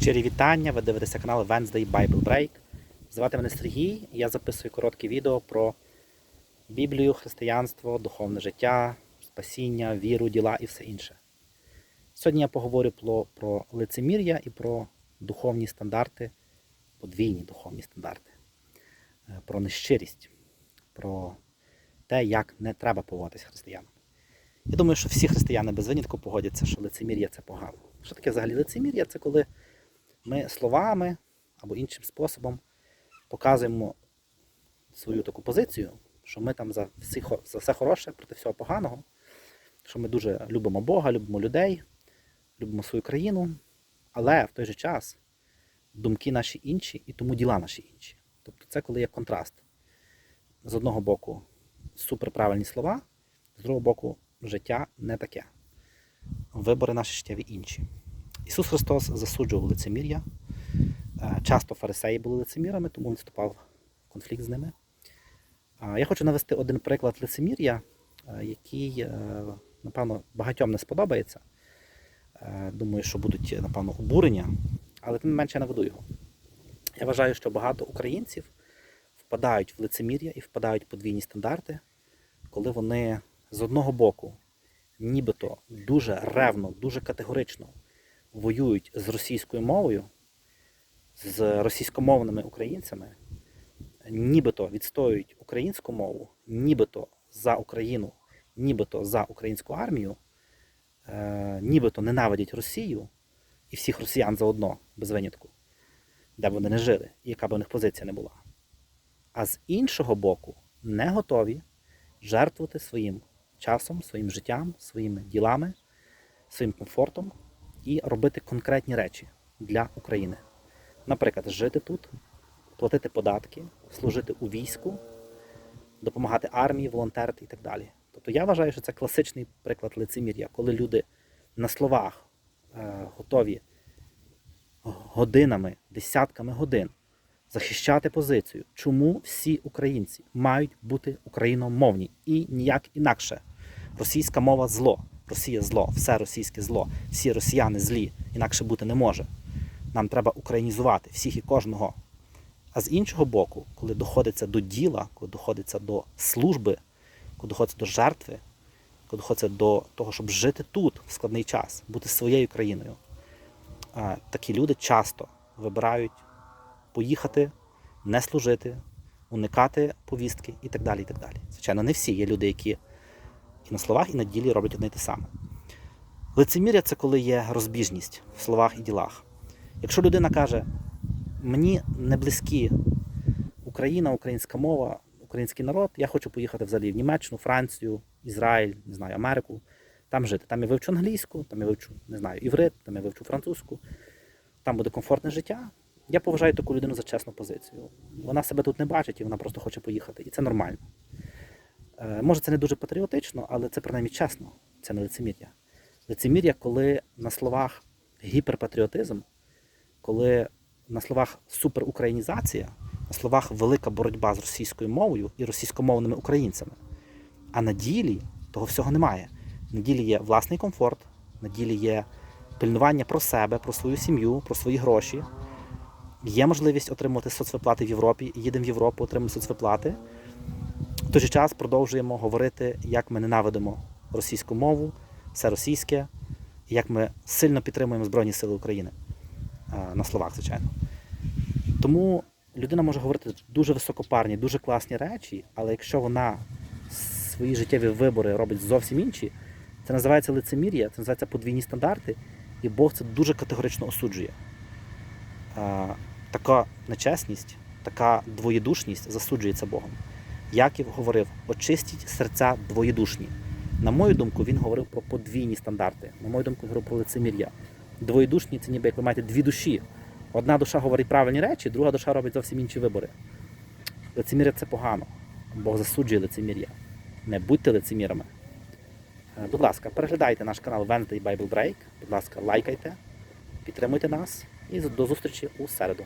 Щирі вітання, ви дивитеся канал Wednesday Bible Break. Звати мене Сергій, я записую коротке відео про Біблію, християнство, духовне життя, спасіння, віру, діла і все інше. Сьогодні я поговорю про, про лицемір'я і про духовні стандарти, подвійні духовні стандарти, Е, про нещирість, про те, як не треба поводитись християнам. Я думаю, що всі християни без винятку погодяться, що лицемір'я це погано. Що таке взагалі лицемір'я? Це коли ми словами або іншим способом показуємо свою таку позицію, що ми там за, всі, за все хороше проти всього поганого, що ми дуже любимо Бога, любимо людей, любимо свою країну, але в той же час думки наші інші і тому діла наші інші. Тобто це коли є контраст. З одного боку суперправильні слова, з другого боку життя не таке. Вибори наші життєві інші. Ісус Христос засуджував лицемір'я. Е, Часто фарисеї були лицемірами, тому він вступав в конфлікт з ними. Я хочу навести один приклад лицемір'я, е, який, е, напевно, багатьом не сподобається. Е, Думаю, що будуть, напевно, обурення, але тим не менше я наведу його. Я вважаю, що багато українців впадають в лицемір'я і впадають в подвійні стандарти, коли вони з одного боку нібито дуже ревно, дуже категорично воюють з російською мовою, з російськомовними українцями, нібито відстоюють українську мову, нібито за Україну, нібито за українську армію, е, нібито ненавидять Росію і всіх росіян заодно, без винятку, де б вони не жили, і яка б у них позиція не була. А з іншого боку, не готові жертвувати своїм часом, своїм життям, своїми ділами, своїм комфортом і робити конкретні речі для України. Наприклад, жити тут, платити податки, служити у війську, допомагати армії, волонтерити і так далі. Тобто я вважаю, що це класичний приклад лицемір'я, коли люди на словах е, готові годинами, десятками годин захищати позицію, чому всі українці мають бути україномовні і ніяк інакше. Російська мова зло, Росія зло, все російське зло, всі росіяни злі, інакше бути не може. Нам треба українізувати всіх і кожного. А з іншого боку, коли доходиться до діла, коли доходиться до служби, коли доходиться до жертви, коли доходиться до того, щоб жити тут в складний час, бути своєю країною, такі люди часто вибирають поїхати, не служити, уникати повістки і так далі. і так далі. Звичайно, не всі є люди, які на словах, і на ділі роблять одне й те саме. Лицемір'я це коли є розбіжність в словах і ділах. Якщо людина каже, мені не близькі Україна, українська мова, український народ, я хочу поїхати взагалі в Німеччину, Францію, Ізраїль, не знаю, Америку, там жити. Там я вивчу англійську, там я вивчу, не знаю, іврит, там я вивчу французьку, там буде комфортне життя. Я поважаю таку людину за чесну позицію. Вона себе тут не бачить і вона просто хоче поїхати. І це нормально. Е, Може, це не дуже патріотично, але це принаймні чесно. Це не лицемір'я. Лицемір'я, коли на словах гіперпатріотизм, коли на словах суперукраїнізація, на словах велика боротьба з російською мовою і російськомовними українцями. А на ділі того всього немає. На ділі є власний комфорт, на ділі є пильнування про себе, про свою сім'ю, про свої гроші. Є можливість отримувати соцвиплати в Європі, їдемо в Європу, отримуємо соцвиплати. В той же час продовжуємо говорити, як ми ненавидимо російську мову, все російське, і як ми сильно підтримуємо Збройні Сили України. На словах, звичайно. Тому людина може говорити дуже високопарні, дуже класні речі, але якщо вона свої життєві вибори робить зовсім інші, це називається лицемір'я, це називається подвійні стандарти, і Бог це дуже категорично осуджує. Така нечесність, така двоєдушність засуджується Богом. Яків говорив, очистіть серця двоєдушні. На мою думку, він говорив про подвійні стандарти. На мою думку, він говорив про лицемір'я. Двоєдушні це ніби як ви маєте дві душі. Одна душа говорить правильні речі, друга душа робить зовсім інші вибори. Лицемір'я це погано. Бог засуджує лицемір'я. Не будьте лицемірами. Е, Будь ласка, переглядайте наш канал Wednesday Bible Break. Будь ласка, лайкайте, підтримуйте нас і до зустрічі у середу.